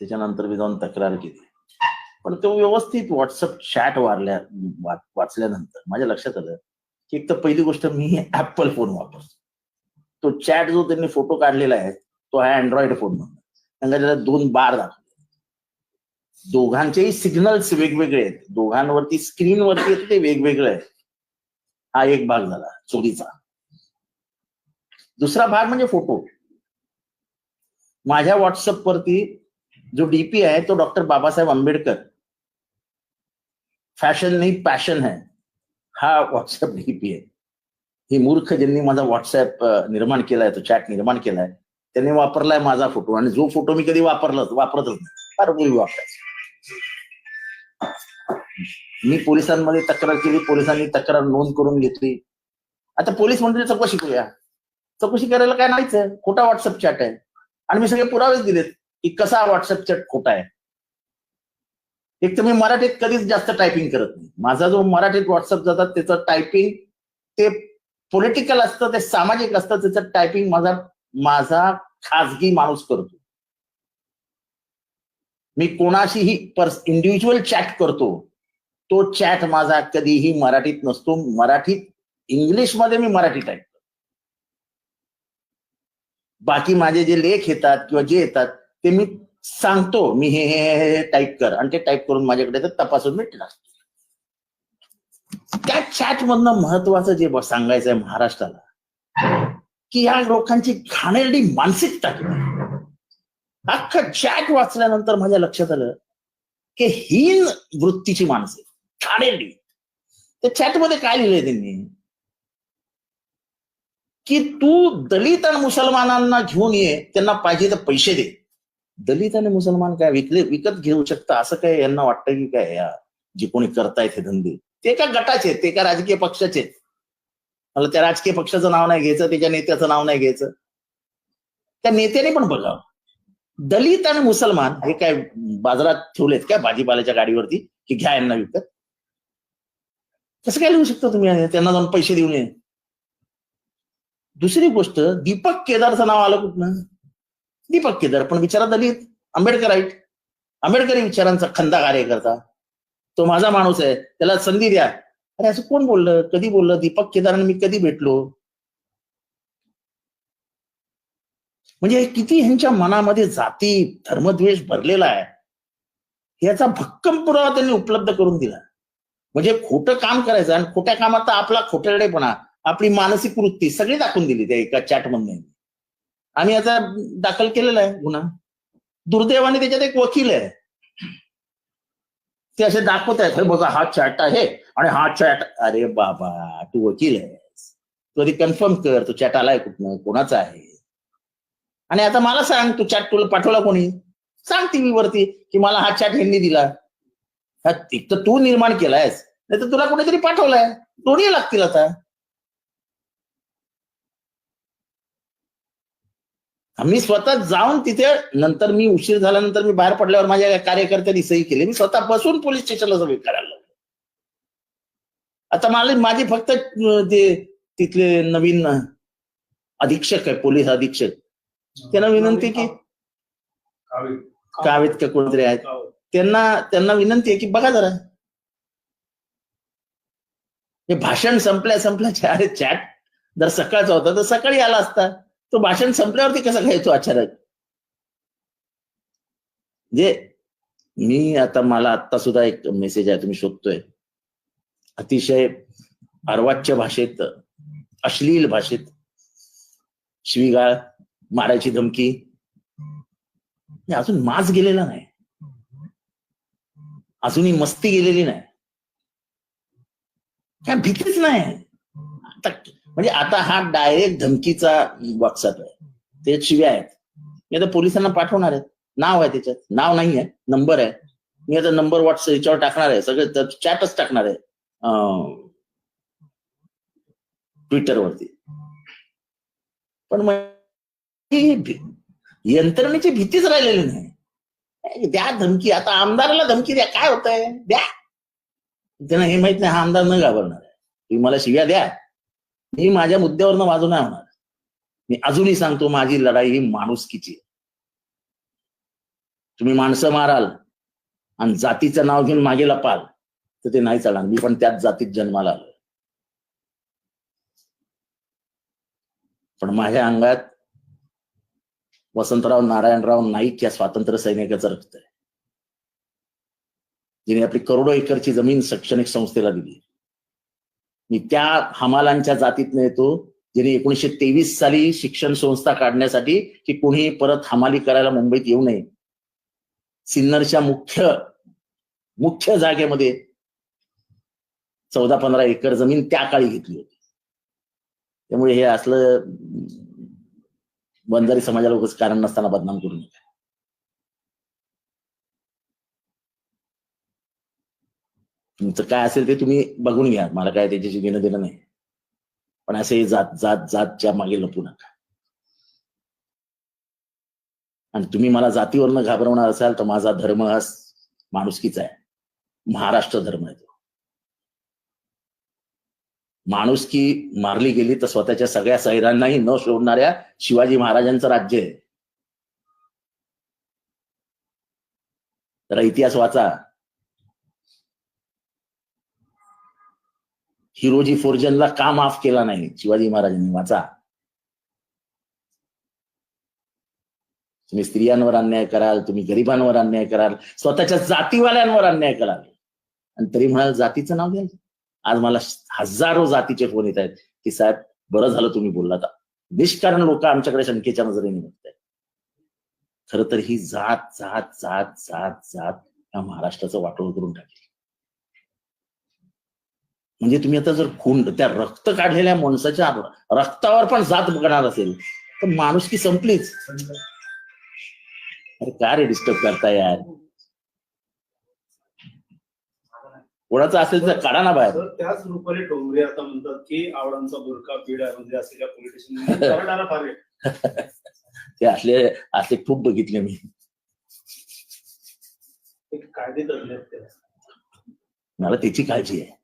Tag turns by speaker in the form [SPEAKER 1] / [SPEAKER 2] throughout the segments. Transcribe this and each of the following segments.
[SPEAKER 1] त्याच्यानंतर मी जाऊन तक्रार केली. पण तो व्यवस्थित व्हॉट्सअप चॅट वारल्या वाचल्यानंतर माझ्या लक्षात आलं की एक तर पहिली गोष्ट मी ऍपल फोन वापरतो. तो चॅट जो त्यांनी फोटो काढलेला आहे तो आहे अँड्रॉइड फोन म्हणून. त्यांना त्याला दोन बार दाखवले. दोघांचेही सिग्नल्स वेगवेगळे आहेत. दोघांवरती स्क्रीनवरती येतं ते वेगवेगळं आहे हा एक भाग झाला चोरीचा. दुसरा भाग म्हणजे फोटो माझ्या व्हॉट्सअप वरती जो डीपी है तो डॉक्टर बाबासाहेब आंबेडकर फॅशन नाही पॅशन है। हा व्हॉट्सअप डीपी आहे ही। मूर्ख ज्यांनी माझा व्हॉट्सअप निर्माण केलाय तो चॅट निर्माण केलाय त्यांनी वापरलाय माझा फ़ोटो आणि जो फ़ोटो मी कधी वापरला, वापरतच नाही. फार पूर्वी मी पोलिसांमध्ये तक्रार केली, पोलिसांनी तक्रार नोंद करून घेतली. आता पोलीस म्हणतील चौकशी करूया. चौकशी करायला काय नाहीच आहे. खोटा व्हॉट्सअप चॅट आहे. आणि मी सगळे पुरावेच दिलेत. की कसा व्हॉट्सअप चॅट खोटा आहे? एक तर मी मराठीत कधीच जास्त टायपिंग करत नाही. माझा जो मराठीत व्हॉट्सअप जातात त्याचं टायपिंग ते पॉलिटिकल असतं ते सामाजिक असतं त्याचं टायपिंग माझा माझा खाजगी माणूस करतो. मी कोणाशीही पर्स इंडिव्हिज्युअल चॅट करतो. तो चॅट माझा कधीही मराठीत नसतो. मराठीत इंग्लिशमध्ये मी मराठी टाईप करतो. बाकी माझे जे लेख येतात किंवा जे येतात ते मी सांगतो मी हे हे टाईप कर. आणि ते टाईप करून माझ्याकडे ते तपासून मी टाकतो त्या चॅट मधनं महत्वाचं जे सांगायचंय सांगायचं आहे महाराष्ट्राला की या लोकांची घाणेरडी मानसिकता किती? अख्खं चॅट वाचल्यानंतर माझ्या लक्षात आलं की हीन वृत्तीची माणसे घाणेरडी. त्या चॅटमध्ये काय लिहिलंय त्यांनी? की तू दलित आणि मुसलमानांना घेऊन ये त्यांना पाहिजे तर पैसे दे. दलित आणि मुसलमान काय विकले विकत घेऊ शकता असं काय यांना वाटतं की काय या जे कोणी करतायत हे धंदे? ते एका गटाचे आहेत, ते एका राजकीय पक्षाचे. आहेत. मला त्या राजकीय पक्षाचं नाव नाही घ्यायचं त्याच्या नेत्याचं नाव नाही घ्यायचं. त्या नेत्याने पण बघावं. दलित आणि मुसलमान हे काय बाजारात ठेवलेत काय भाजीपाल्याच्या गाडीवरती की घ्या यांना विकत? कसं काय लिहू शकता तुम्ही? त्यांना जाऊन पैसे देऊ नये दुसरी गोष्ट दीपक केदारचं नाव आलं कुठनं? दीपक केदार पण विचारा दलित आंबेडकराईट आंबेडकरी विचारांचा खंदा कार्यकर्ता. तो माझा माणूस आहे त्याला संधी द्या. अरे असं कोण बोललं? कधी बोललं? दीपक केदारांना मी कधी भेटलो? म्हणजे किती ह्यांच्या मनामध्ये जाती धर्मद्वेष भरलेला आहे. याचा भक्कम पुरावा त्यांनी उपलब्ध करून दिला. म्हणजे खोटं काम करायचं आणि खोट्या कामात तर आपला खोट्याकडेपणा आपली मानसिक वृत्ती सगळी दाखवून दिली त्या एका चॅटमधून आम्ही आता दाखल केलेला आहे गुन्हा. दुर्दैवाने त्याच्यात एक वकील आहे. ते असे दाखवत आहेत बघा हा चॅट आहे आणि हा चॅट अरे बाबा तू वकील आहेस. तू आधी कन्फर्म कर तो चॅट आलाय कुठनं कोणाचा आहे? आणि आता मला सांग तू चॅट तुला पाठवला कोणी? सांग टीव्ही वरती की मला हा चॅट ह्यांनी दिला. हा एक तर तू निर्माण केलायस नाही तर तुला कोणीतरी पाठवलाय. दोन्ही लागतील आता. मी स्वतः जाऊन तिथे नंतर मी उशीर झाल्यानंतर मी बाहेर पडल्यावर माझ्या कार्यकर्त्यांनी सही केली. मी स्वतः बसून पोलीस स्टेशनला सगळी करायला लागलो आता मला माझी फक्त ते तिथले नवीन अधीक्षक आहे पोलीस अधीक्षक त्यांना विनंती की कावेत का कोणतरी आहेत. त्यांना त्यांना विनंती आहे की बघा जरा. हे भाषण संपल्या संपल्या अरे चॅट जर सकाळचा होता तर सकाळी आला असता. तो भाषण संपल्यावरती कसा घ्यायचो अचानक म्हणजे मी आता मला आता सुद्धा एक मेसेज आहे तुम्ही शोधतोय. अतिशय अर्वाच्य भाषेत अश्लील भाषेत शिवीगाळ मारायची धमकी हे अजून माज गेलेला नाही. अजूनही मस्ती गेलेली नाही. काय भीतीच नाही. आता म्हणजे आता हा डायरेक्ट धमकीचा व्हॉट्सअप आहे. ते शिव्या आहेत. मी आता पोलिसांना पाठवणार आहे. नाव आहे त्याच्यात. नाव नाही आहे. नंबर आहे. मी आता नंबर व्हॉट्सअप याच्यावर टाकणार आहे. सगळं चॅटच टाकणार आहे. ट्विटरवरती पण मग ही यंत्रणेची भीतीच राहिलेली नाही. द्या धमकी. आता आमदाराला धमकी द्या. काय होत आहे द्या. त्यांना हे माहीत नाही. हा आमदार न घाबरणार आहे. तुम्ही मला शिव्या द्या. मी माझ्या मुद्द्यावरनं वाजू नाही होणार. मी अजूनही सांगतो माझी लढाई ही माणुसकीची आहे. तुम्ही माणसं माराल आणि जातीचं नाव घेऊन मागे लपाल तर ते नाही चालणार. मी पण त्याच जातीत जन्माला आलो पण माझ्या अंगात वसंतराव नारायणराव नाईक या स्वातंत्र्य सैनिकाचं रक्त आहे. जिने आपली करोडो एकरची जमीन शैक्षणिक संस्थेला दिली. मी त्या हमालांच्या जातीतनं येतो जिने एकोणीशे तेवीस साली शिक्षण संस्था काढण्यासाठी की कोणी परत हमाली करायला मुंबईत येऊ नये. सिन्नरच्या मुख्य मुख्य जागेमध्ये चौदा पंधरा एकर जमीन त्या काळी घेतली होती. त्यामुळे हे असलं बंजारी समाजाला उगाच कारण नसताना बदनाम करू नका तुमचं काय असेल ते तुम्ही बघून घ्या. मला काय त्याच्याशी घेणं देणं नाही. पण असे जात जात जातच्या मागे लपू नका. आणि तुम्ही मला जातीवरनं घाबरवणार असाल तर माझा धर्म हा माणुसकीचा आहे. महाराष्ट्र धर्म आहे तो. माणुसकी मारली गेली तर स्वतःच्या सगळ्या सैरांनाही न सोडणाऱ्या शिवाजी महाराजांचं राज्य आहे. तर इतिहास वाचा. हिरोजी फोर्जनला का माफ केला नाही? शिवाजी महाराजांनी वाचा. तुम्ही स्त्रियांवर अन्याय कराल तुम्ही गरिबांवर अन्याय कराल स्वतःच्या जातीवाल्यांवर अन्याय कराल. आणि तरी म्हणाल जातीचं नाव घ्याल आज मला हजारो जातीचे फोन येत आहेत की साहेब बरं झालं तुम्ही बोललात. निष्कारण लोक आमच्याकडे शंकेच्या नजरेने बघतायत. खर तर ही जात जात जात जात जात या महाराष्ट्राचं वाटोळ करून टाकली. म्हणजे तुम्ही आता जर खून त्या रक्त काढलेल्या माणसाच्या रक्तावर पण जात बघणार असेल तर माणुसकी संपलीच. अरे काय रे डिस्टर्ब करता यार? कोणाचं असेल तर काढा ना बाहेर.
[SPEAKER 2] त्याच रूपाने डोंगरे आता म्हणतात की आवडांचा बुरका बीड आहे म्हणजे असलेल्या पॉलिटिशियन.
[SPEAKER 1] ते असले असले खूप बघितले मी.
[SPEAKER 2] ते.
[SPEAKER 1] मला त्याची काळजी आहे.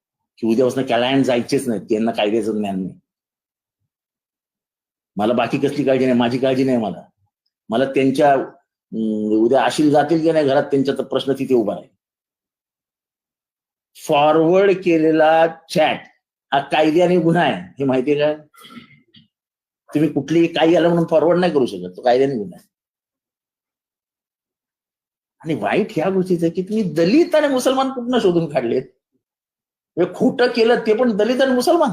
[SPEAKER 1] की उद्यापासून कॅलायन जायचेच नाही त्यांना कायद्याचं ज्ञान नाही. मला बाकी कसली काळजी नाही? माझी काळजी नाही मला. मला त्यांच्या उद्या आशील जातील की नाही घरात त्यांचा तर प्रश्न तिथे उभा आहे फॉरवर्ड केलेला चॅट हा कायद्याने गुन्हा आहे. हे माहिती आहे का? तुम्ही कुठलीही काही आलं म्हणून फॉरवर्ड नाही करू शकत. तो कायद्याने गुन्हा आहे. आणि वाईट ह्या गोष्टीचं आहे की तुम्ही दलित आणि मुसलमान कुठनं शोधून काढलेत? खोटं केलं ते पण दलित आणि मुसलमान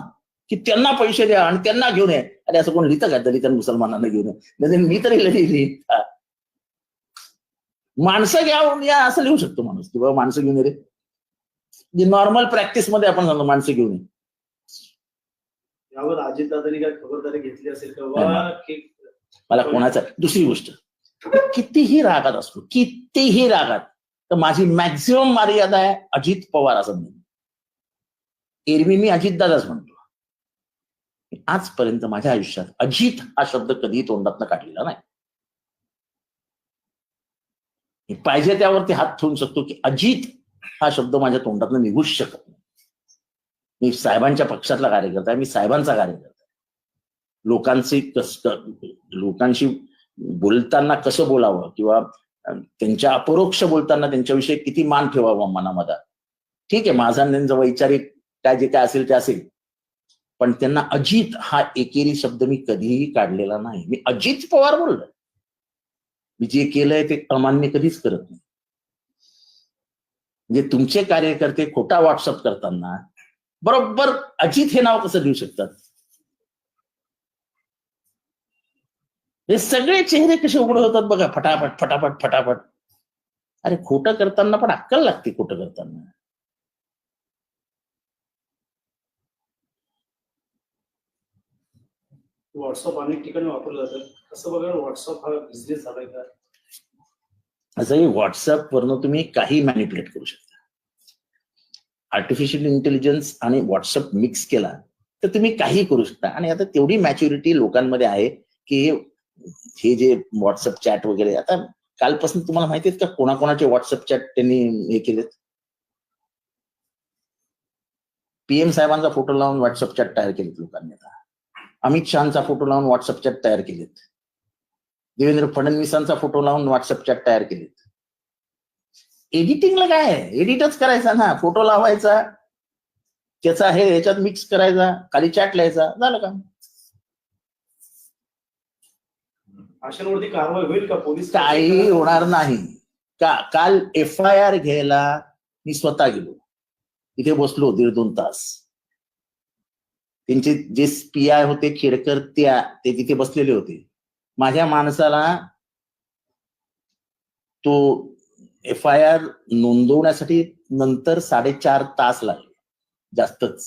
[SPEAKER 1] की त्यांना पैसे द्या आणि त्यांना घेऊन ये. अरे असं कोण लिहितं का दलित आणि मुसलमानांना घेऊन ये? म्हणजे मी तरी लिहिली माणसं घ्या या असं लिहू शकतो माणूस. की बाबा माणसं घेऊन ये रे. जे नॉर्मल प्रॅक्टिसमध्ये आपण सांगतो माणसं घेऊन ये.
[SPEAKER 2] यावर अजितदादांनी काय खबरदारी घेतली असेल की?
[SPEAKER 1] मला कोणाचा दुसरी गोष्ट. कितीही रागात असतो कितीही रागात तर माझी मॅक्झिमम मर्यादा आहे अजित पवार असं म्हणून एरवी मी अजितदादाच म्हणतो. आजपर्यंत माझ्या आयुष्यात अजित हा शब्द कधीही तोंडातनं काढलेला नाही. पाहिजे त्यावरती हात ठेवून शकतो की अजित हा शब्द माझ्या तोंडातनं निघूच शकत नाही. मी साहेबांच्या पक्षातला कार्यकर्ता आहे मी साहेबांचा कार्यकर्ता आहे. लोकांचे कस लोकांशी बोलताना कसं बोलावं किंवा त्यांच्या अपरोक्ष बोलताना त्यांच्याविषयी किती मान ठेवावा मनामध्ये. ठीक आहे माझा त्यांचा वैचारिक काय जे काय असेल ते असेल. पण त्यांना अजित हा एकेरी शब्द मी कधीही काढलेला नाही. मी अजित पवार बोललो मी जे केलंय ते अमान्य कधीच करत नाही. म्हणजे तुमचे कार्यकर्ते खोटा व्हॉट्सअप करताना बरोबर अजित हे नाव कसं देऊ शकतात? हे सगळे चेहरे कसे उघड होतात बघा. फटाफट फटाफट फटाफट. अरे खोटं करताना पण अक्कल लागते खोटं करताना.
[SPEAKER 2] व्हॉट्सअप अनेक ठिकाणी वापरलं जातं. असं बघा व्हॉट्सअप हा बिझनेस झालाय का?
[SPEAKER 1] असंही व्हॉट्सअप वरनं तुम्ही काही मॅनिप्युलेट करू शकता. आर्टिफिशियल इंटेलिजन्स आणि व्हॉट्सअप मिक्स केला तर तुम्ही काही करू शकता. आणि आता तेवढी मॅच्युरिटी लोकांमध्ये आहे की हे हे जे व्हॉट्सअप चॅट वगैरे आता कालपासून तुम्हाला माहिती आहेत का कोणाकोणाचे व्हॉट्सअप चॅट त्यांनी हे केलेत? पीएम साहेबांचा फोटो लावून व्हॉट्सअप चॅट तयार केलेत लोकांनी आता. अमित शहाचा फोटो लावून व्हॉट्सअप चॅट तयार केलेत. देवेंद्र फडणवीसांचा फोटो लावून व्हॉट्सअप चॅट तयार केलेत. एडिटिंगला काय एडिटच करायचा ना. फोटो लावायचा त्याचा हे याच्यात मिक्स करायचा खाली चॅट लिहायचा झालं का
[SPEAKER 2] अशांवरती कारवाई होईल का? पोलीस
[SPEAKER 1] काही होणार नाही. का काल एफ आय आर घ्यायला मी स्वतः गेलो. तिथे बसलो दीड दोन तास. त्यांचे जे पी आय होते खेडकर त्या ते तिथे बसलेले होते. माझ्या माणसाला तो एफ आय आर नोंदवण्यासाठी नंतर साडेचार तास लागले जास्तच.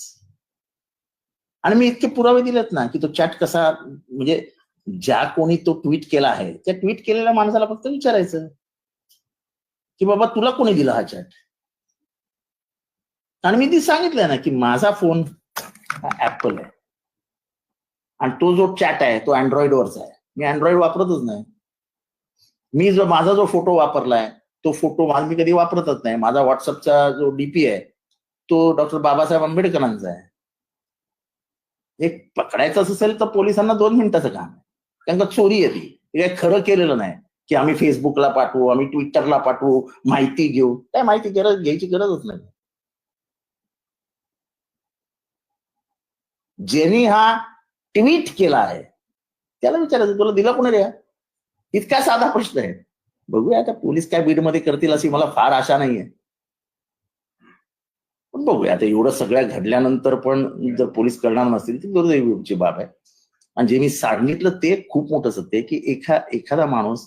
[SPEAKER 1] आणि मी इतके पुरावे दिलेत ना की तो चॅट कसा म्हणजे ज्या कोणी तो ट्विट केला आहे त्या ट्विट केलेल्या माणसाला फक्त विचारायचं की बाबा तुला कोणी दिला हा चॅट? आणि मी ती सांगितलंय ना की माझा फोन ऍपल आहे. आणि तो जो चॅट आहे तो अँड्रॉइडवरचा आहे. मी अँड्रॉइड वापरतच नाही. मी जो माझा जो फोटो वापरलाय तो फोटो माझा मी कधी वापरतच नाही. माझा व्हॉट्सअपचा जो डीपी आहे तो डॉक्टर बाबासाहेब आंबेडकरांचा आहे. एक पकडायचं असेल तर पोलिसांना दोन मिनिटाचं काम आहे. कारण का चोरी आहे ती. हे काही खरं केलेलं नाही की आम्ही फेसबुकला पाठवू आम्ही ट्विटरला पाठवू माहिती घेऊ. काय माहिती गरज घ्यायची गरजच नाही. ज्यांनी हा ट्विट केला आहे त्याला विचारायचं तुला दिला कोणी रे इतका साधा प्रश्न आहे. बघूया आता पोलीस काय बीडमध्ये करतील अशी मला फार आशा नाहीये. पण बघूया आता एवढं सगळ्या घडल्यानंतर पण जर पोलीस करणार नसतील ती दुर्दैवीची बाब आहे. आणि जे मी सांगितलं ते खूप मोठं सत्य की एखा एखादा माणूस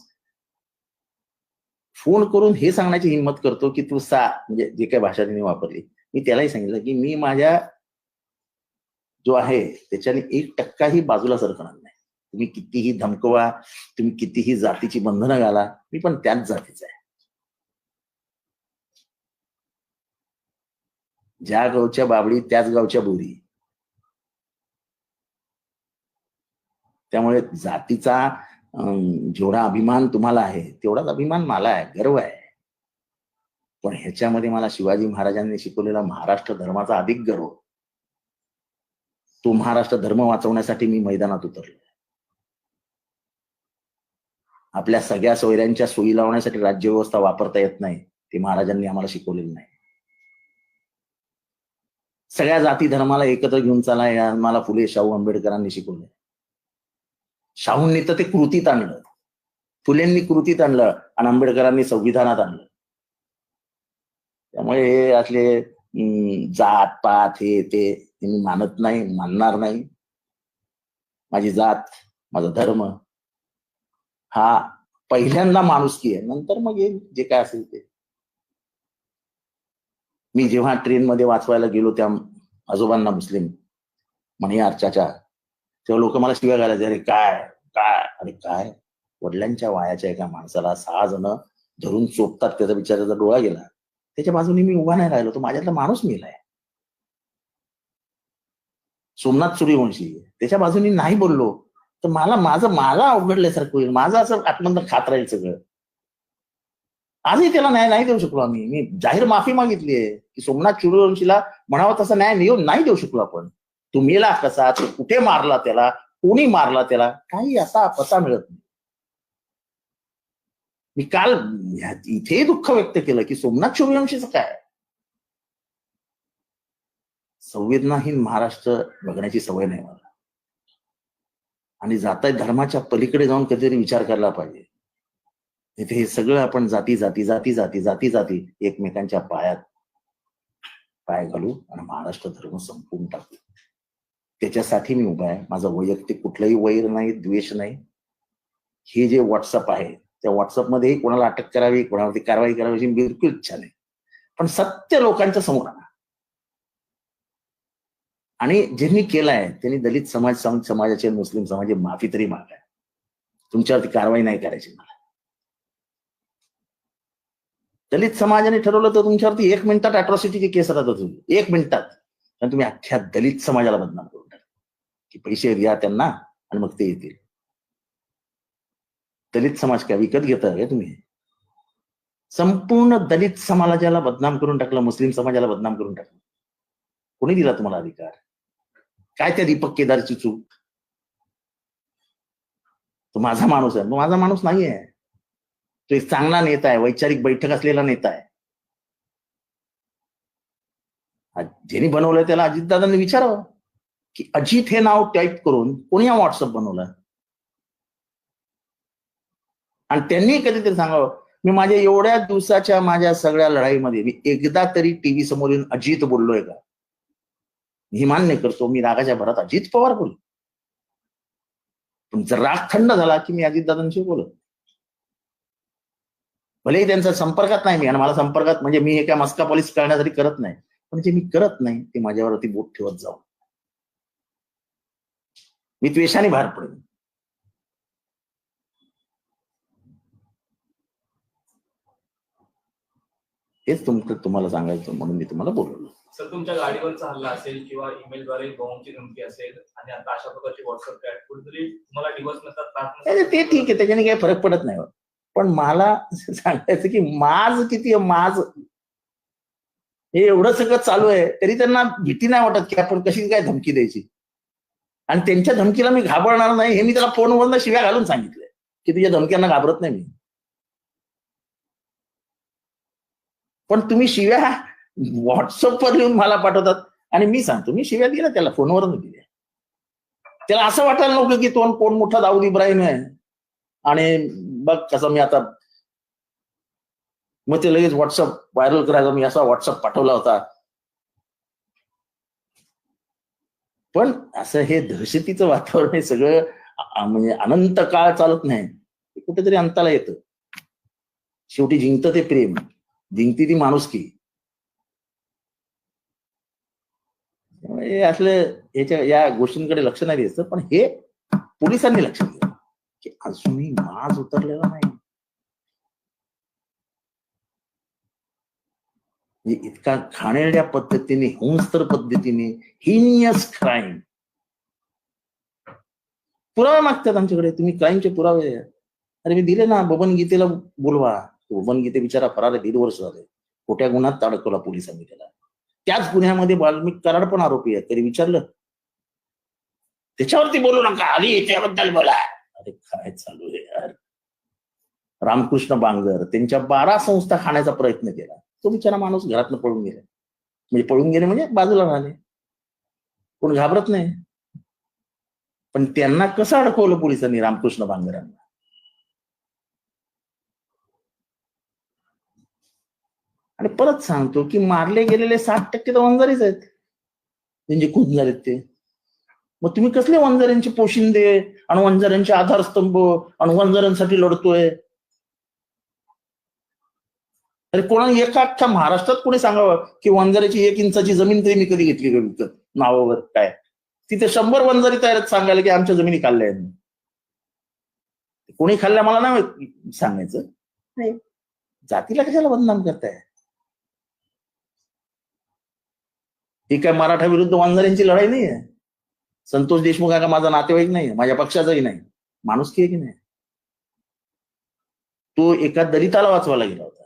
[SPEAKER 1] फोन करून हे सांगण्याची हिंमत करतो की तू सा म्हणजे जे काही भाषा त्यांनी वापरली मी त्यालाही सांगितलं की मी माझ्या जो आहे त्याच्याने एक टक्काही बाजूला सरकणार नाही. तुम्ही कितीही धमकवा तुम्ही कितीही जातीची बंधनं घाला मी पण त्याच जातीचा आहे. ज्या गावच्या बाबडी त्याच गावच्या बोरी. त्यामुळे जातीचा जेवढा अभिमान तुम्हाला आहे तेवढाच अभिमान मला आहे गर्व आहे. पण ह्याच्यामध्ये मला शिवाजी महाराजांनी शिकवलेला महाराष्ट्र धर्माचा अधिक गर्व. तो महाराष्ट्र धर्म वाचवण्यासाठी मी मैदानात उतरलो आपल्या सगळ्या सोयऱ्यांच्या सोयी लावण्यासाठी राज्यव्यवस्था वापरता येत नाही ते महाराजांनी आम्हाला शिकवलेलं नाही. सगळ्या जाती धर्माला एकत्र घेऊन चाला मला फुले शाहू आंबेडकरांनी शिकवले शाहूंनी तर ते कृतीत आणलं. फुलेंनी कृतीत आणलं आणि आंबेडकरांनी संविधानात आणलं. त्यामुळे हे असले जात पात हे ते ती मी मानत नाही मानणार नाही. माझी जात माझा धर्म हा पहिल्यांदा माणुसकी आहे. नंतर मग येईल जे काय असेल ते. मी जेव्हा ट्रेनमध्ये वाचवायला गेलो त्या आजोबांना मुस्लिम म्हणे अर्चाच्या तेव्हा लोक मला शिव्या घालायचे अरे काय काय अरे काय? वडिलांच्या वायाच्या एका माणसाला सहा जण धरून चोपतात त्याचा बिचाराचा डोळा गेला. त्याच्या बाजूने मी उभा नाही राहिलो तो माझ्यातला माणूस मेलाय. सोमनाथ सूर्यवंशी. त्याच्या बाजूनी नाही बोललो तर मला माझं मला अवघडल्यासारखं होईल. माझं असं आत्मंत खात राहील सगळं. आजही त्याला न्याय नाही देऊ शकलो आम्ही. मी जाहीर माफी मागितली आहे की सोमनाथ सूर्यवंशीला म्हणावं तसा न्याय मिळवून नाही देऊ शकलो आपण. तो मेला कसा? तो कुठे मारला त्याला? कोणी मारला त्याला? काही असा पता मिळत नाही. मी काल इथेही इथे दुःख व्यक्त केलं की सोमनाथ सूर्यवंशीचं काय? संवेदनाहीन महाराष्ट्र बघण्याची सवय नाही मला. आणि जाता धर्माच्या पलीकडे जाऊन कधीतरी विचार करायला पाहिजे. तिथे हे सगळं आपण जाती जाती जाती जाती जाती जाती एकमेकांच्या पायात पाय घालू आणि महाराष्ट्र धर्म संपवून टाकू त्याच्यासाठी मी उभा आहे. माझं वैयक्तिक कुठलंही वैर नाही द्वेष नाही. हे जे व्हॉट्सअप आहे त्या व्हॉट्सअपमध्येही कोणाला अटक करावी कोणावरती कारवाई करावी अशी बिलकुल इच्छा नाही. पण सत्य लोकांच्या समोर आणा. आणि ज्यांनी केलाय त्यांनी दलित समाज समाजाचे मुस्लिम समाजाची माफी तरी मागाय. तुमच्यावरती कारवाई नाही करायची मला. दलित समाजाने ठरवलं तर तुमच्यावरती एक मिनिटात अॅट्रॉसिटीचे केस राहतात तुम्ही. एक मिनिटात. कारण तुम्ही अख्ख्या दलित समाजाला बदनाम करून टाका. की पैसे द्या त्यांना आणि मग ते येतील. दलित समाज काय विकत घेता का तुम्ही? संपूर्ण दलित समाजाला बदनाम करून टाकलं मुस्लिम समाजाला बदनाम करून टाकलं. कोणी दिला तुम्हाला अधिकार? काय त्या दीपक केदारची चूक? तो माझा माणूस आहे. माझा माणूस नाहीये. तो एक चांगला नेता आहे. वैचारिक बैठक असलेला नेता आहे. ज्यांनी बनवलं त्याला अजितदादांनी विचारावं. की अजित हे नाव टाईप करून कोणी हा व्हॉट्सअप बनवलं? आणि त्यांनी कधीतरी सांगावं मी माझ्या एवढ्या दिवसाच्या माझ्या सगळ्या लढाईमध्ये मी एकदा तरी टीव्ही समोर येऊन अजित बोललोय का? ही मान्य करतो मी रागाच्या भरात अजित पवार बोललो. पण जर राग थंड झाला की मी अजितदादांशी बोलत भलेही त्यांचा संपर्कात नाही मी आणि मला संपर्कात म्हणजे मी हे काय मस्का पॉलिस करण्यासाठी करत नाही पण जे मी करत नाही ते माझ्यावरती बोट ठेवत जाऊ. मी द्वेषाने बाहेर पडेन. हेच तुमचं तुम्हाला सांगायचं म्हणून मी तुम्हाला बोलवलं.
[SPEAKER 3] सर तुमच्या गाडीवरचा हल्ला असेल किंवा ईमेलद्वारे बॉम्बची धमकी असेल आणि आता अशा प्रकारची व्हॉट्सअप चॅट कुठेतरी तुम्हाला दिवस नसतात नसतात.
[SPEAKER 1] ते ठीक आहे त्याच्याने काही फरक पडत नाही. पण मला सांगायचं की माज किती आहे माज. हे एवढं सगळं चालू आहे तरी त्यांना भीती नाही वाटत की आपण कशी काय धमकी द्यायची. आणि त्यांच्या धमकीला मी घाबरणार नाही हे मी त्याला फोनवरनं शिव्या घालून सांगितलंय की तुझ्या धमक्यांना घाबरत नाही मी. पण तुम्ही शिव्या व्हॉट्सअपवर लिहून मला पाठवतात. आणि मी सांगतो मी शिव्या दिल्या त्याला फोनवरून दिल्या. त्याला असं वाटायला नको की तो कोण मोठा दाऊद इब्राहिम आहे. आणि बघ कसं मी आता मग ते लगेच व्हॉट्सअप व्हायरल करायचा मी असा व्हॉट्सअप पाठवला होता. पण असं हे दहशतीचं वातावरण हे सगळं म्हणजे अनंत काळ चालत नाही. ते कुठेतरी अंताला येतं. शेवटी जिंकतं ते प्रेम. जिंकती ती माणुसकी त्यामुळे हे असलं याच्या या गोष्टींकडे लक्ष नाही द्यायचं पण हे पोलिसांनी लक्ष दिलं. की अजूनही माज उतरलेला नाही. इतका खाणेरड्या पद्धतीने हिंस्तर पद्धतीने हिनियस क्राईम पुरावे मागतात आमच्याकडे तुम्ही क्राईमचे पुरावे. अरे मी दिले ना बबन गीतेला बोलवा. बबन गीते बिचारा फरार दीड वर्ष झाले. खोट्या गुन्ह्यात अडकवला पोलिसांनी त्याला. त्याच गुन्ह्यामध्ये वाल्मिक कराड पण आरोपी आहे तरी विचारलं. त्याच्यावरती बोलू नका. आधी त्याबद्दल बोला. अरे काय चालू आहे यार. रामकृष्ण बांगर त्यांच्या बारा संस्था खाण्याचा प्रयत्न केला. तो बिचारा माणूस घरातनं पळून गेला. म्हणजे पळून गेले म्हणजे बाजूला राहिले. कोण घाबरत नाही. पण त्यांना कसं अडकवलं पोलिसांनी रामकृष्ण बांगरांना? आणि परत सांगतो की मारले गेलेले साठ टक्के तर वंजारीच आहेत. त्यांचे खून झालेत ते? मग तुम्ही कसले वंजाऱ्यांचे पोशिंदे आणि वंजाऱ्यांचे आधारस्तंभ आणि वंजाऱ्यांसाठी लढतोय? अरे कोणा एका अख्ख्या महाराष्ट्रात कोणी सांगावं की वंजाऱ्याची एक इंचाची जमीन तरी मी कधी घेतली का विकत नावावर काय? तिथे शंभर वंजारी तयार सांगायला की आमच्या जमिनी खाल्ल्या आहेत. कोणी खाल्ल्या मला नाही सांगायचं. जातीला कशाला बदनाम करताय? ही काय मराठा विरुद्ध वांजऱ्यांची लढाई नाही आहे संतोष देशमुख हा का माझा नातेवाईक नाही माझ्या पक्षाचाही नाही. माणूस की आहे की नाही? तो एका दलिताला वाचवायला गेला होता.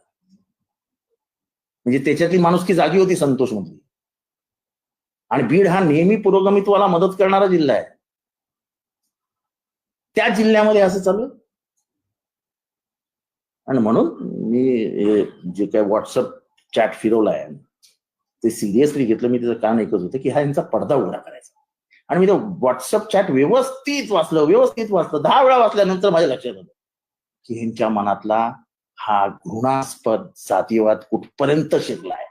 [SPEAKER 1] म्हणजे त्याच्यातली माणुसकी जागी होती संतोष मधली आणि बीड हा नेहमी पुरोगमित्वाला मदत करणारा जिल्हा आहे. त्या जिल्ह्यामध्ये असं चालू आहे. आणि म्हणून मी हे जे काय व्हॉट्सअप चॅट फिरवला आहे ते सिरियसली घेतलं मी त्याचं कारण एकच होतं की हा यांचा पडदा उघडा करायचा. आणि मी ते व्हॉट्सअप चॅट व्यवस्थित वाचलं व्यवस्थित वाचलं. दहा वेळा वाचल्यानंतर माझ्या लक्षात आलं की ह्यांच्या मनातला हा घृणास्पद जातीयवाद कुठपर्यंत शिरलाय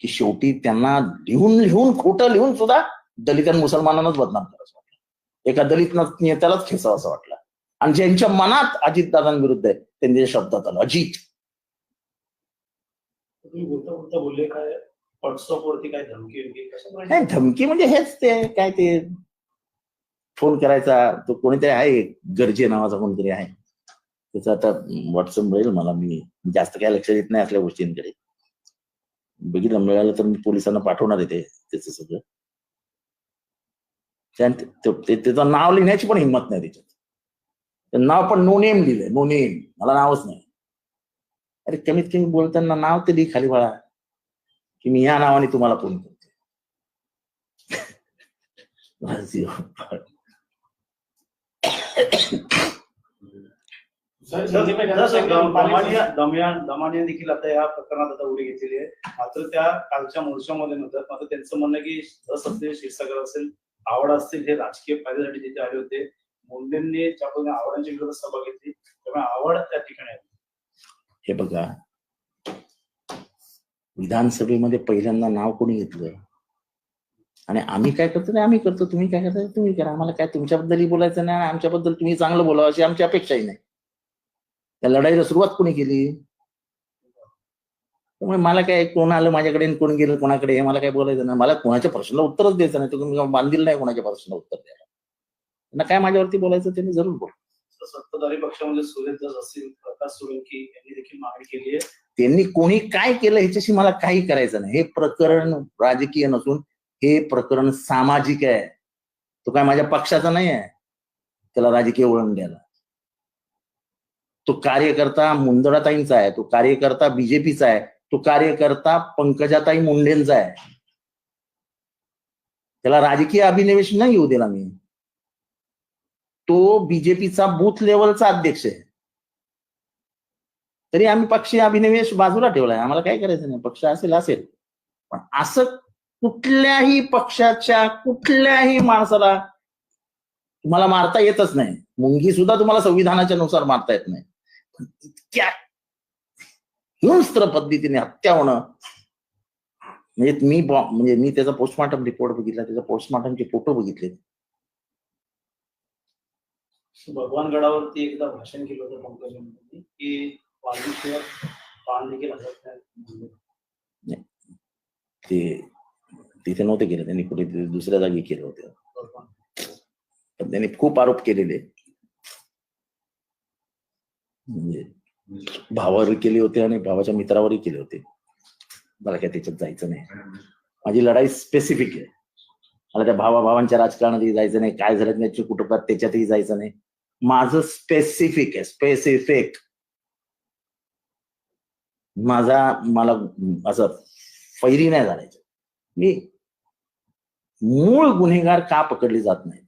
[SPEAKER 1] की शेवटी त्यांना लिहून लिहून खोटं लिहून सुद्धा दलित आणि मुसलमानांनाच बदनाम करायचं वाटलं. एका दलित नेत्यालाच खेसावं असं वाटलं. आणि ज्यांच्या मनात अजितदादांविरुद्ध आहे त्यांच्या शब्दात आलं अजित.
[SPEAKER 2] तुम्ही बोलता बोलता बोलले काय व्हॉट्सअपवरती काय धमकी
[SPEAKER 1] नाही धमकी म्हणजे हेच ते काय ते फोन करायचा तो कोणीतरी आहे गरजे नावाचा कोणीतरी आहे. त्याचं आता व्हॉट्सअप मिळेल मला मी जास्त काय लक्ष देत नाही असल्या गोष्टींकडे. बघितलं मिळालं तर मी पोलिसांना पाठवणार आहे ते त्याचं सगळं. त्याचं नाव लिहिण्याची पण हिंमत नाही त्याच्यात. नाव पण नो नेम लिहिलंय नो नेम मला नावच नाही. अरे कमीत कमी बोलताना नाव ते लिही खाली बाळा की मी या नावाने तुम्हाला फोन करते
[SPEAKER 2] देखील आता या प्रकरणात आता उडी घेतलेली आहे. मात्र त्या कालच्या मोर्चामध्ये म्हणतात मात्र त्यांचं म्हणणं की रस असतील क्षीरसागर असेल आवड असतील हे राजकीय फायद्यासाठी तिथे आले होते. मुंडेंनी ज्या पद्धतीने आवडांच्या विरोधात सभा घेतली त्यामुळे आवड त्या ठिकाणी आली
[SPEAKER 1] हे बघा विधानसभेमध्ये पहिल्यांदा नाव कोणी घेतलं? आणि आम्ही काय करतो नाही आम्ही करतो. तुम्ही काय करता तुम्ही करा. आम्हाला काय तुमच्याबद्दलही बोलायचं नाही आणि आमच्याबद्दल तुम्ही चांगलं बोलावं अशी आमची अपेक्षाही नाही. त्या लढाईला सुरुवात कोणी केली? त्यामुळे मला काय कोण आलं माझ्याकडे कोण गेलं कोणाकडे हे मला काय बोलायचं नाही. मला कोणाच्या प्रश्नाला उत्तरच द्यायचं नाही. तुम्ही बांधील नाही कोणाच्या प्रश्नाला उत्तर द्यायला. त्यांना काय माझ्यावरती बोलायचं त्यांनी जरूर बोल
[SPEAKER 2] सत्ताधारी पक्षामध्ये सुरेश असेल असतील प्रकाश सोळंकी यांनी देखील मागणी केली आहे.
[SPEAKER 1] त्यांनी कोणी काय केलं ह्याच्याशी मला काही करायचं नाही. हे प्रकरण राजकीय नसून हे प्रकरण सामाजिक आहे. तो काय माझ्या पक्षाचा नाही आहे. त्याला राजकीय वळण द्यायला. तो कार्यकर्ता मुंदडाताईंचा आहे. तो कार्यकर्ता बीजेपीचा आहे. तो कार्यकर्ता पंकजाताई मुंडेंचा आहे. त्याला राजकीय अभिनिवेश नाही येऊ दिला मी. तो बीजेपीचा बूथ लेवलचा अध्यक्ष आहे. तरी आम्ही पक्षी अभिनिवेश बाजूला ठेवलाय. आम्हाला काय करायचं नाही. पक्ष असेल असेल. पण असं कुठल्याही पक्षाच्या कुठल्याही माणसाला तुम्हाला मारता येतच नाही. मुंगी सुद्धा तुम्हाला संविधानाच्या नुसार मारता येत नाही. पण इतक्या हिंस्त्र पद्धतीने हत्या होणं म्हणजे मी बॉम्ब म्हणजे मी त्याचा पोस्टमॉर्टम रिपोर्ट बघितला त्याचा पोस्टमॉर्टमचे फोटो बघितले.
[SPEAKER 2] भगवान गडावरती एकदा भाषण केलं होतं पंकज की नाही
[SPEAKER 1] ते तिथे नव्हते केले त्यांनी कुठे दुसऱ्या जागी केले होते. पण त्यांनी खूप आरोप केलेले. म्हणजे भावावर केले होते आणि भावाच्या मित्रावरही केले होते. मला काय त्याच्यात जायचं नाही. माझी लढाई स्पेसिफिक आहे. मला त्या भावा भावांच्या राजकारणातही जायचं नाही. काय झालं त्याच्या कुटुंबात त्याच्यातही जायचं नाही. माझं स्पेसिफिक आहे स्पेसिफिक माझा मला असं फैरी नाही झालायचं. मी मूळ गुन्हेगार का पकडले जात नाहीत?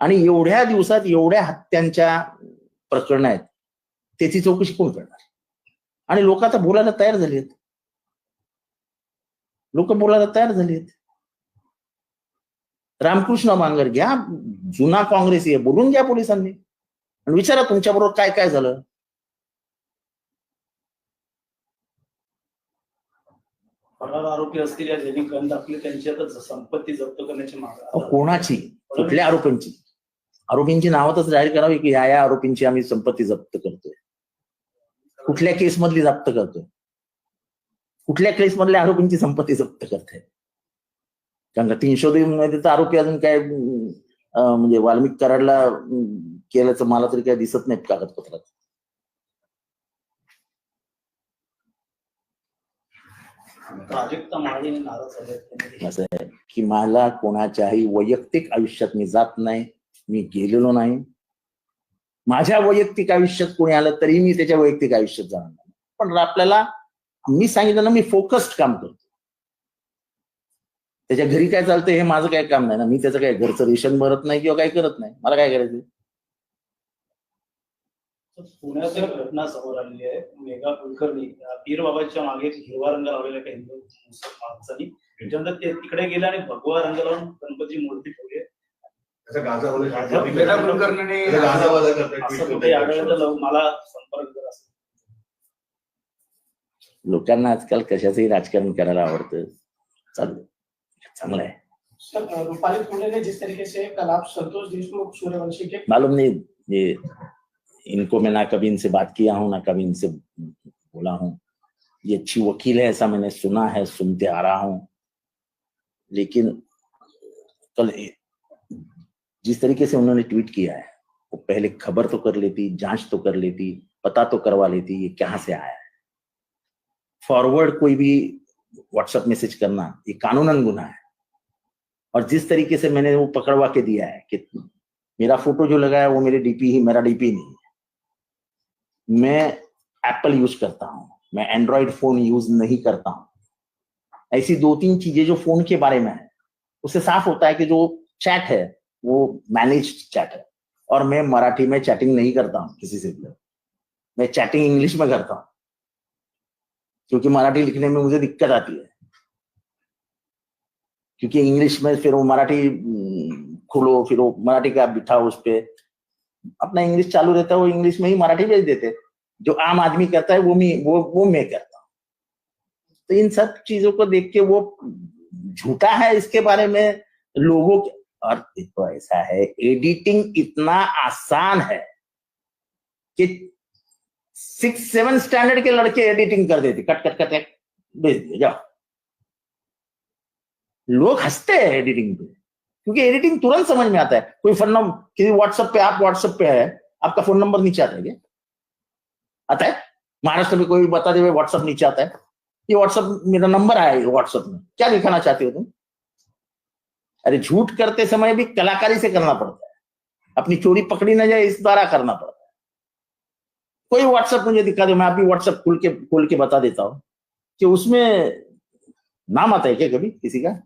[SPEAKER 1] आणि एवढ्या दिवसात एवढ्या हत्यांच्या प्रकरण आहेत त्याची चौकशी कोण करणार? आणि लोक आता बोलायला तयार झाली आहेत लोक बोलायला तयार झाली आहेत रामकृष्ण मांगर घ्या जुना काँग्रेस आहे बोलून घ्या पोलिसांनी. आणि विचारा तुमच्याबरोबर काय काय झालं?
[SPEAKER 2] फरार आरोपी असतील या ज्यांनी कण दाखले त्यांची आता संपत्ती जप्त करण्याची मागणी
[SPEAKER 1] कोणाची? कुठल्या आरोपींची? आरोपींची नावं तर जाहीर करावी की या या आरोपींची आम्ही संपत्ती जप्त करतोय. कुठल्या केस मधली जप्त करतोय? कुठल्या केस मधल्या आरोपींची संपत्ती जप्त करते कारण का तीनशे मध्ये तर आरोपी अजून काय म्हणजे वाल्मिक कराडला केल्याचं मला तरी काय दिसत नाही कागदपत्रात.
[SPEAKER 2] प्राजक्ता माळी नाराज झाले
[SPEAKER 1] असं आहे की मला कोणाच्याही वैयक्तिक आयुष्यात मी जात नाही मी गेलेलो नाही. माझ्या वैयक्तिक आयुष्यात कोणी आलं तरी मी त्याच्या वैयक्तिक आयुष्यात जाणार नाही. पण आपल्याला मी सांगितलं ना मी फोकस्ड काम करतो. त्याच्या घरी काय चालतं हे माझं काय काम नाही ना. मी त्याचं काय घरचं रेशन भरत नाही किंवा काय करत नाही. मला काय करायचं?
[SPEAKER 2] पुण्यात एक घटना समोर आलेली आहे. मेघा कुलकर्णी पीर बाबाच्या मागे हिरवा रंग लावलेला हिंदू मुसलमान माणसानी. त्याच्यानंतर ते तिकडे गेले आणि भगवा रंग लावून गणपती मूर्ती ठेवली. वेगळा
[SPEAKER 3] कुलकर्णीने.
[SPEAKER 2] असं कुठे आढळलं मला संपर्क
[SPEAKER 1] लोकांना आजकाल कशाचंही राजकारण करायला आवडतं. चालू चांगलं आहे.
[SPEAKER 4] सर रूपाली पुणे ने जिस तरीके से कल आप संतोष देशमुख सूर्यवंशी के
[SPEAKER 1] मालूम नहीं ये इनको मैं ना कभी इनसे बात किया हूँ, ना कभी इनसे बोला हूँ। ये अच्छी वकील है, ऐसा मैंने सुना है, सुनते आ रहा हूँ। लेकिन कल जिस तरीके से उन्होंने ट्वीट किया है, वो पहले खबर तो कर लेती, जाँच तो कर लेती, पता तो करवा लेती, ये कहाँ से आया है। फॉरवर्ड कोई भी व्हाट्सएप मैसेज करना, ये कानूनन गुना है। और जिस तरीके से मैंने वो पकड़वा के दिया है कि मेरा फ़ोटो जो लगा है, वो मेरे डीपी ही, मेरा डीपी नहीं मैं एप्पल यूज़ करता हूँ। मैं एंड्रॉइड फ़ोन यूज़ नहीं करता हूँ। ऐसी दो तीन चीज़ें जो फ़ोन के बारे में है, उससे साफ़ होता है कि जो चैट है, वो मैनेज चैट है। और मैं मराठी में चैटिंग नहीं करता हूँ किसी से भी। मैं चैटिंग इंग्लिश में करता हूँ। क्योंकि मराठी लिखने में मुझे दिक्कत आती है। क्योंकि इंग्लिश में फिर वो मराठी खुलो, फिर वो मराठी का बिठाओ उस पे। अपना इंग्लिश चालू रहता है, वो इंग्लिश में ही मराठी भेज देते जो आम आदमी करता है, वो मैं, वो वो मैं करता हूँ। तो इन सब चीज़ों को देख के वो झूठा है इसके बारे में लोगों के और देखो ऐसा है एडिटिंग इतना आसान है कि सिक्स सेवन स्टैंडर्ड के लड़के एडिटिंग कर देते, कट कट कट कट, भेज दिए, जाओ। लोग हँसते हैं एडिटिंग पे। क्योंकि एडिटिंग तुरंत समझ में आता है। कोई फ़ोन नंबर किसी व्हाट्सएप पे, आप व्हाट्सएप पे है, आपका फ़ोन नंबर नीचे आता है क्या? आता है? महाराष्ट्र में कोई बता दे व्हाट्सएप नीचे आता है। ये व्हाट्सएप मेरा नंबर आया है व्हाट्सएप में। क्या दिखाना चाहते हो तुम? अरे झूठ करते समय भी कलाकारी से करना पड़ता है। अपनी चोरी पकड़ी ना जाए, इस द्वारा करना पड़ता है। कोई व्हाट्सएप मुझे दिखा दे, मैं आप भी व्हाट्सएप खोल के खोल के बता देता हूँ। कि उसमें नाम आता है क्या कभी किसी का?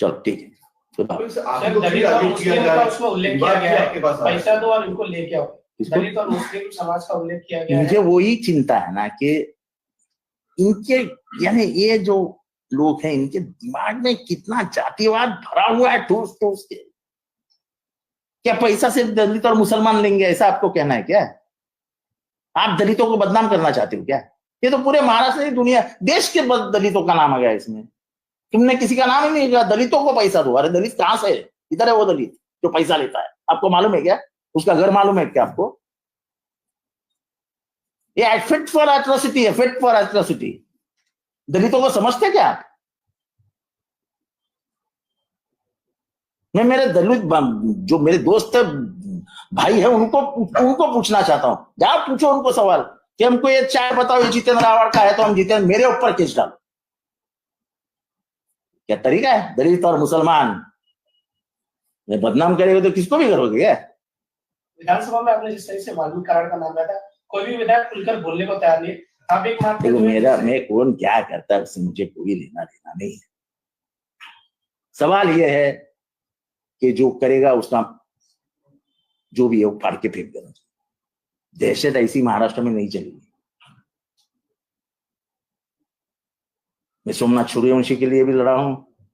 [SPEAKER 1] चलो ठीक है।
[SPEAKER 4] सर दलित और मुस्लिम का उसमें उल्लेख किया गया
[SPEAKER 5] आ रहा।
[SPEAKER 4] पैसा दो और इनको लेके आओ। दलित और मुस्लिम समाज का उल्लेख किया गया
[SPEAKER 1] मुझे
[SPEAKER 4] है।
[SPEAKER 1] वही चिंता है ना कि इनके यानी ये जो लोग हैं इनके दिमाग में कितना जातिवाद भरा हुआ है ठूस ठूस के। क्या पैसा सिर्फ़ दलित और मुसलमान लेंगे ऐसा आपको कहना है क्या? आप दलितों को बदनाम करना चाहते हो क्या? ये तो पूरे महाराष्ट्र की दुनिया देश के दलितों का नाम आ गया इसमें। तुमने किसी का नाम ही नहीं लिया, दलितों को पैसा दो। अरे दलित कहाँ से इधर है वो दलित, जो पैसा लेता है। आपको मालूम है क्या? उसका घर मालूम है क्या आपको? ये फिट फॉर एट्रोसिटी है फिट फॉर एट्रोसिटी दलितों को समझते क्या आप? मैं मेरे दलित जो मेरे दोस्त है, भाई है, उनको उनको पूछना चाहता हूँ। जाओ पूछो उनको सवाल कि हमको ये चाय बताओ, ये जितेंद्र आवाड़ का है तो हम जितेंद्र, मेरे ऊपर केस डालो। क्या तरीका है? दलित और मुसलमान। मैं बदनाम करेगा तो किसको भी करोगे क्या?
[SPEAKER 4] विधानसभा में आपने जिस तरह से वाल्मीकि करार का नाम लिया था कोई भी विधायक खुलकर बोलने को तैयार नहीं। आप एक मानते
[SPEAKER 1] देखो मेरा मैं कौन क्या करता है उससे मुझे कोई लेना देना नहीं है। सवाल यह है कि जो करेगा उसका जो भी है वो फाड़ के फेंक देना चाहिए। दहशत ऐसी महाराष्ट्र में नहीं चलेगी। मैं सोमनाथ सूर्यवंशी के लिए भी लड़ा हूँ,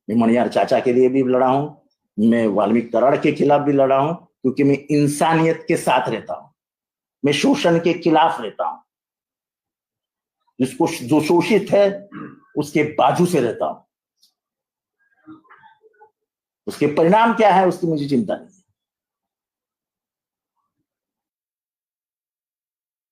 [SPEAKER 1] मैं मणियार चाचा के लिए भी लड़ा हूँ, मैं वाल्मीकि कराड़ के खिलाफ भी लड़ा हूँ, क्योंकि मैं इंसानियत के साथ रहता हूँ, मैं शोषण के खिलाफ रहता हूँ। जिसको जो शोषित है, उसके बाजू से रहता हूँ। उसके परिणाम क्या है, उसकी मुझे चिंता नहीं।